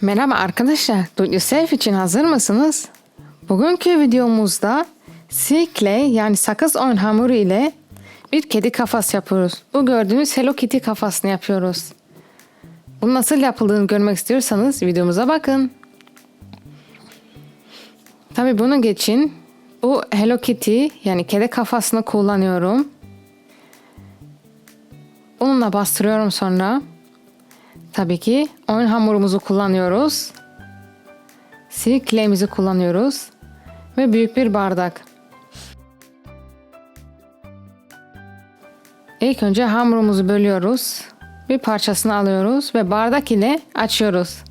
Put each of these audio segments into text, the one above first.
Merhaba arkadaşlar, Do Yourself için hazır mısınız? Bugünkü videomuzda silkle yani sakız oyun hamuru ile bir kedi kafası yapıyoruz. Bu gördüğünüz Hello Kitty kafasını yapıyoruz. Bunun nasıl yapıldığını görmek istiyorsanız videomuza bakın. Tabi bunun için bu Hello Kitty yani kedi kafasını kullanıyorum. Bununla bastırıyorum sonra. Tabii ki oyun hamurumuzu kullanıyoruz. Silkleğimizi kullanıyoruz. Ve büyük bir bardak. İlk önce hamurumuzu bölüyoruz. Bir parçasını alıyoruz ve bardak ile açıyoruz.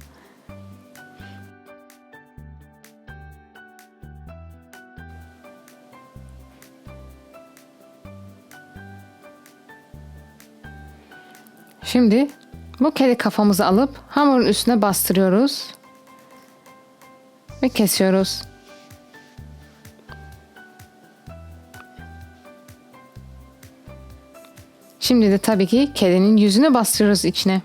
Şimdi bu kedi kafamızı alıp hamurun üstüne bastırıyoruz. Ve kesiyoruz. Şimdi de tabii ki kedinin yüzünü bastırıyoruz içine.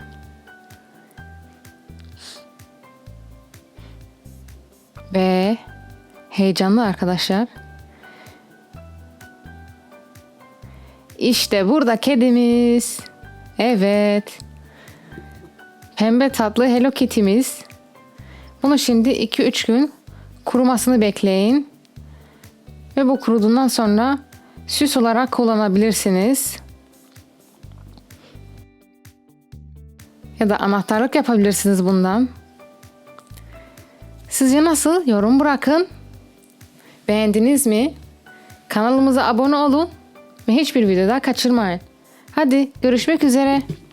Ve heyecanlı arkadaşlar. İşte burada kedimiz. Evet. Pembe tatlı Hello Kitty'miz. Bunu şimdi 2-3 gün kurumasını bekleyin. Ve bu kuruduğundan sonra süs olarak kullanabilirsiniz. Ya da anahtarlık yapabilirsiniz bundan. Sizce nasıl? Yorum bırakın. Beğendiniz mi? Kanalımıza abone olun ve hiçbir video daha kaçırmayın. Hadi görüşmek üzere.